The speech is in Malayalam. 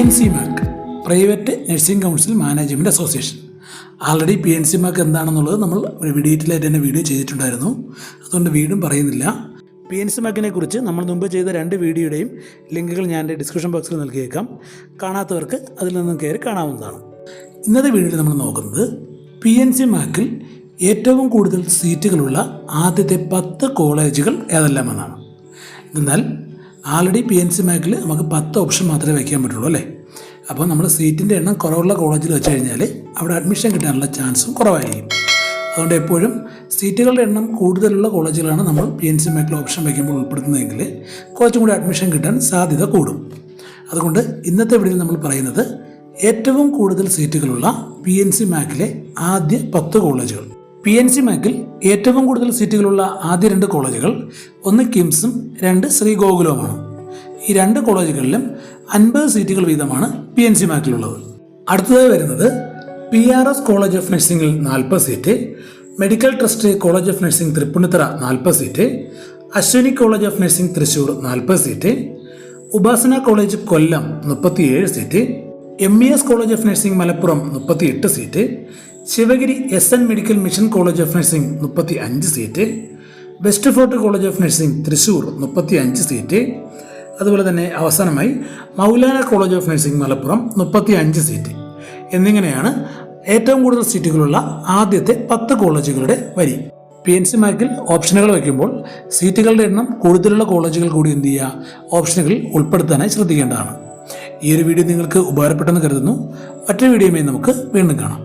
N C MAC private nursing council management association already P N C MAC എന്താണെന്നുള്ളത് നമ്മൾ ഒരു ഡീറ്റെയിലായിട്ട് തന്നെ വീഡിയോ ചെയ്തിട്ടുണ്ടായിരുന്നു. അതുകൊണ്ട് വീണ്ടും പറയുന്നില്ല. പി എൻ സി മാക്കിനെ കുറിച്ച് നമ്മൾ മുമ്പ് ചെയ്ത രണ്ട് വീഡിയോയുടെയും ലിങ്കുകൾ ഞാൻ എന്റെ ഡിസ്ക്രിപ്ഷൻ ബോക്സിൽ നൽകിയേക്കാം. കാണാത്തവർക്ക് അതിൽ നിന്നും കയറി കാണാവുന്നതാണ്. ഇന്നത്തെ വീഡിയോയിൽ നമ്മൾ നോക്കുന്നത് പി എൻ സി മാക്കിൽ ഏറ്റവും കൂടുതൽ സീറ്റുകളുള്ള ആദ്യത്തെ പത്ത് കോളേജുകൾ ഏതെല്ലാമെന്നാണ്. എന്നാൽ ആൾറെഡി പി എൻ സി മാക്കിൽ നമുക്ക് പത്ത് ഓപ്ഷൻ മാത്രമേ വയ്ക്കാൻ പറ്റുള്ളൂ അല്ലേ? അപ്പോൾ നമ്മൾ സീറ്റിന്റെ എണ്ണം കുറവുള്ള കോളേജിൽ വെച്ച് കഴിഞ്ഞാൽ അവിടെ അഡ്മിഷൻ കിട്ടാനുള്ള ചാൻസും കുറവായിരിക്കും. അതുകൊണ്ട് എപ്പോഴും സീറ്റുകളുടെ എണ്ണം കൂടുതലുള്ള കോളേജുകളാണ് നമ്മൾ പി എൻ സി മാക്കിൽ ഓപ്ഷൻ വയ്ക്കുമ്പോൾ ഉൾപ്പെടുത്തുന്നതെങ്കിൽ കുറച്ചും കൂടി അഡ്മിഷൻ കിട്ടാൻ സാധ്യത കൂടും. അതുകൊണ്ട് ഇന്നത്തെ വീഡിയോയിൽ നമ്മൾ പറയുന്നത് ഏറ്റവും കൂടുതൽ സീറ്റുകളുള്ള പി എൻ സി മാക്കിലെ ആദ്യ പത്ത് കോളേജുകൾ പി എൻ സി മാക്കിൽ ഏറ്റവും കൂടുതൽ സീറ്റുകളുള്ള ആദ്യ രണ്ട് കോളേജുകൾ ഒന്ന് കിംസും രണ്ട് ശ്രീഗോകുലവുമാണ്. ഈ രണ്ട് കോളേജുകളിലും അൻപത് സീറ്റുകൾ വീതമാണ് പി എൻ സി മാക്കിലുള്ളത് അടുത്തതായി വരുന്നത് P R S college of നഴ്സിംഗിൽ നാൽപ്പത് seat medical trust college of nursing Tripunithura നാൽപ്പത് seat Ashwini college of nursing Thrissur നാൽപ്പത് സീറ്റ് ഉപാസന കോളേജ് കൊല്ലം മുപ്പത്തിയേഴ് seat M E S college of nursing Malappuram മുപ്പത്തിയെട്ട് seat Sivagiri S N medical mission college of nursing മുപ്പത്തി അഞ്ച് seat West Fort college of nursing Thrissur മുപ്പത്തി അഞ്ച് സീറ്റ് അതുപോലെ തന്നെ അവസാനമായി Moulana college of nursing Malappuram മുപ്പത്തി അഞ്ച് സീറ്റ്. എന്നിങ്ങനെയാണ് ഏറ്റവും കൂടുതൽ സീറ്റുകളുള്ള ആദ്യത്തെ പത്ത് കോളേജുകളുടെ വരി. പി എൻ സി മാർക്കിൽ ഓപ്ഷനുകൾ വയ്ക്കുമ്പോൾ സീറ്റുകളുടെ എണ്ണം കൂടുതലുള്ള കോളേജുകൾ കൂടി എന്ത് ചെയ്യുക? ഓപ്ഷനുകളിൽ ഉൾപ്പെടുത്താനായി ശ്രദ്ധിക്കേണ്ടതാണ്. ഈ ഒരു വീഡിയോ നിങ്ങൾക്ക് ഉപകാരപ്പെട്ടെന്ന് കരുതുന്നു. മറ്റൊരു വീഡിയോയുമായി നമുക്ക് വീണ്ടും കാണാം.